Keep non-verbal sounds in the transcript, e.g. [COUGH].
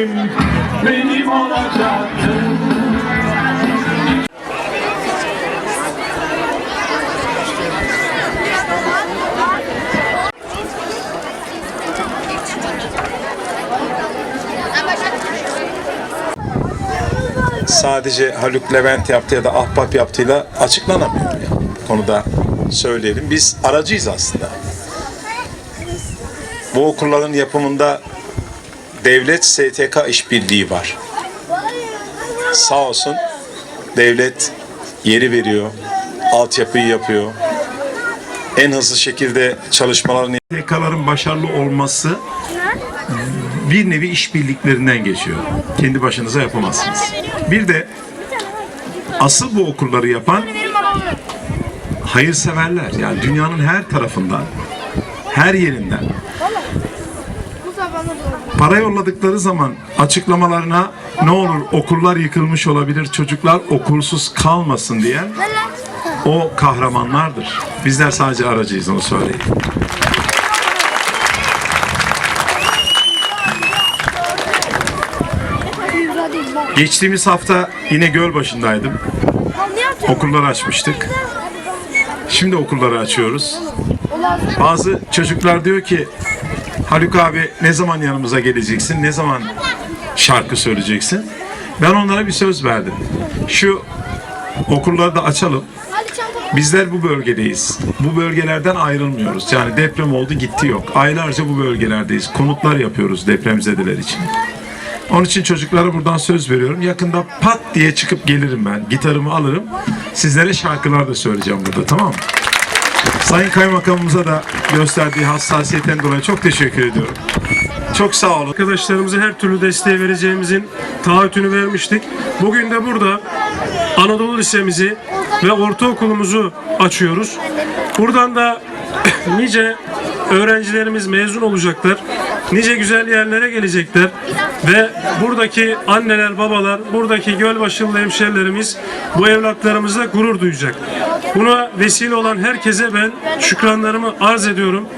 Benim, benim olacaktın sadece Haluk Levent yaptı ya da Ahbap yaptığıyla açıklanamıyor. Yani. Bu konuda söyleyelim. Biz aracıyız aslında. Bu okulların yapımında devlet STK işbirliği var. Sağ olsun devlet yeri veriyor, altyapıyı yapıyor. En hızlı şekilde çalışmalarını STK'ların başarılı olması bir nevi işbirliklerinden geçiyor. Kendi başınıza yapamazsınız. Bir de asıl bu okulları yapan hayırseverler. Yani dünyanın her tarafından, her yerinden para yolladıkları zaman açıklamalarına ne olur okullar yıkılmış olabilir, çocuklar okulsuz kalmasın diyen o kahramanlardır. Bizler sadece aracıyız onu söyleyeyim. Geçtiğimiz hafta yine Gölbaşı'ndaydım. Okulları açmıştık. Şimdi okulları açıyoruz. Bazı çocuklar diyor ki Haluk abi ne zaman yanımıza geleceksin? Ne zaman şarkı söyleyeceksin? Ben onlara bir söz verdim. Şu okulları da açalım. Bizler bu bölgedeyiz. Bu bölgelerden ayrılmıyoruz. Yani deprem oldu gitti yok. Aylarca bu bölgelerdeyiz. Konutlar yapıyoruz depremzedeler için. Onun için çocuklara buradan söz veriyorum. Yakında pat diye çıkıp gelirim ben. Gitarımı alırım. Sizlere şarkılar da söyleyeceğim burada tamam mı? Sayın Kaymakamımıza da gösterdiği hassasiyetten dolayı çok teşekkür ediyorum. Çok sağ olun. Arkadaşlarımıza her türlü desteği vereceğimizin taahhütünü vermiştik. Bugün de burada Anadolu Lisemizi ve ortaokulumuzu açıyoruz. Buradan da [COUGHS] nice öğrencilerimiz mezun olacaklar. Nice güzel yerlere gelecekler ve buradaki anneler, babalar, buradaki Gölbaşılı hemşerilerimiz bu evlatlarımızla gurur duyacak. Buna vesile olan herkese ben şükranlarımı arz ediyorum.